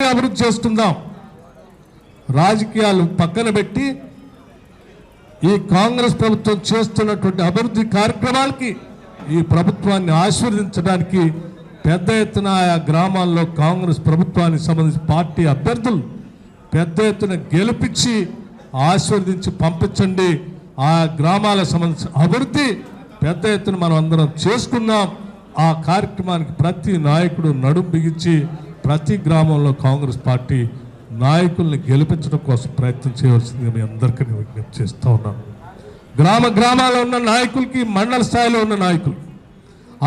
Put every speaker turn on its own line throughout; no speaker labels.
అభివృద్ధి చేస్తుందాం. రాజకీయాలు పక్కన పెట్టి ఈ కాంగ్రెస్ ప్రభుత్వం చేస్తున్నటువంటి అభివృద్ధి కార్యక్రమాలకి ఈ ప్రభుత్వాన్ని ఆశీర్వదించడానికి పెద్ద ఎత్తున ఆయా గ్రామాల్లో కాంగ్రెస్ ప్రభుత్వానికి సంబంధించి పార్టీ అభ్యర్థులు పెద్ద ఎత్తున గెలిపించి ఆశీర్వదించి పంపించండి. ఆ గ్రామాలకు సంబంధించిన అభివృద్ధి పెద్ద ఎత్తున మనం అందరం చేసుకుందాం ఆ కార్యక్రమానికి ప్రతి నాయకుడు నడుం బిగించి ప్రతి గ్రామంలో కాంగ్రెస్ పార్టీ నాయకుల్ని గెలిపించడం కోసం ప్రయత్నం చేయవలసింది మీ అందరికీ నేను విజ్ఞప్తి చేస్తూ ఉన్నాను. గ్రామ గ్రామాల్లో ఉన్న నాయకులకి మండల స్థాయిలో ఉన్న నాయకులు.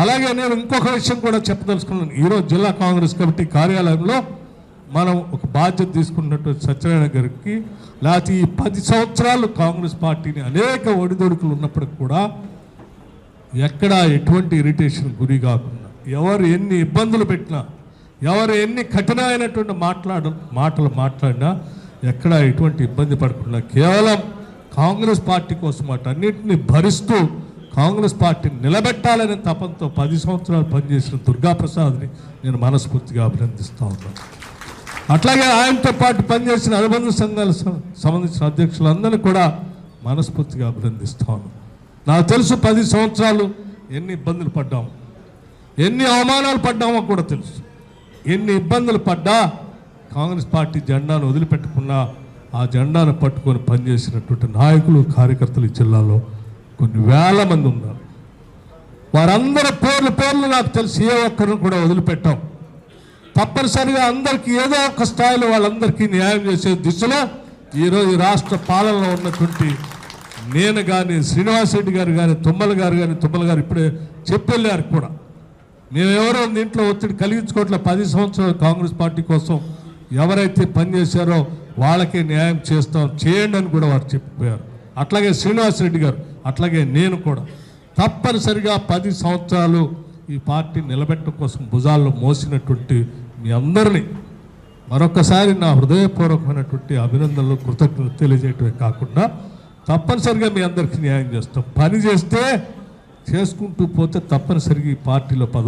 అలాగే నేను ఇంకొక విషయం కూడా చెప్పదలుచుకున్నాను. ఈరోజు జిల్లా కాంగ్రెస్ కమిటీ కార్యాలయంలో మనం ఒక బాధ్యత తీసుకున్నటువంటి సత్యనారాయణ గారికి లేకపోతే ఈ పది సంవత్సరాలు కాంగ్రెస్ పార్టీని అనేక ఒడిదొడుకులు ఉన్నప్పటికి కూడా ఎక్కడా ఎటువంటి ఇరిటేషన్ గురి కాకుండా ఎవరు ఎన్ని ఇబ్బందులు పెట్టినా ఎవరు ఎన్ని కఠినమైనటువంటి మాట్లాడు మాటలు మాట్లాడినా ఎక్కడ ఎటువంటి ఇబ్బంది పడకుండా కేవలం కాంగ్రెస్ పార్టీ కోసం అన్నింటినీ భరిస్తూ కాంగ్రెస్ పార్టీని నిలబెట్టాలనే తపంతో పది సంవత్సరాలు పనిచేసిన దుర్గాప్రసాద్ని నేను మనస్ఫూర్తిగా అభినందిస్తూ ఉన్నాను అట్లాగే ఆయనతో పాటు పనిచేసిన అనుబంధ సంఘాలకు సంబంధించిన అధ్యక్షులందరినీ కూడా మనస్ఫూర్తిగా అభినందిస్తాను నాకు తెలుసు పది సంవత్సరాలు ఎన్ని ఇబ్బందులు పడ్డాము ఎన్ని అవమానాలు పడ్డామో కూడా తెలుసు. ఎన్ని ఇబ్బందులు పడ్డా కాంగ్రెస్ పార్టీ జెండాను వదిలిపెట్టకుండా ఆ జెండాను పట్టుకొని పనిచేసినటువంటి నాయకులు కార్యకర్తలు ఈ జిల్లాలో కొన్ని వేల మంది ఉన్నారు. వారందరి పేర్లు పేర్లు నాకు తెలిసి ఏ ఒక్కరిని కూడా వదిలిపెట్టాం. తప్పనిసరిగా అందరికీ ఏదో ఒక స్థాయిలో వాళ్ళందరికీ న్యాయం చేసే దిశలో ఈరోజు రాష్ట్ర పాలనలో ఉన్నటువంటి నేను కానీ శ్రీనివాసరెడ్డి గారు కానీ తుమ్మల గారు కానీ తుమ్మల గారు ఇప్పుడే చెప్పెళ్ళారు కూడా. మేమెవరో ఎవరో దీంట్లో ఒత్తిడి కలిగించుకోవట్లే. పది సంవత్సరాలు కాంగ్రెస్ పార్టీ కోసం ఎవరైతే పనిచేశారో వాళ్ళకే న్యాయం చేస్తాం చేయండి అని కూడా వారు చెప్పిపోయారు. అట్లాగే శ్రీనివాసరెడ్డి గారు అట్లాగే నేను కూడా. తప్పనిసరిగా పది సంవత్సరాలు ఈ పార్టీ నిలబెట్టడం కోసం భుజాల్లో మోసినటువంటి మీ అందరినీ మరొకసారి నా హృదయపూర్వకమైనటువంటి అభినందనలు కృతజ్ఞతలు తెలియజేయటమే కాకుండా తప్పనిసరిగా మీ అందరికీ న్యాయం చేస్తాం. పని చేస్తే చేసుకుంటూ పోతే తప్పనిసరిగా ఈ పార్టీలో పదవి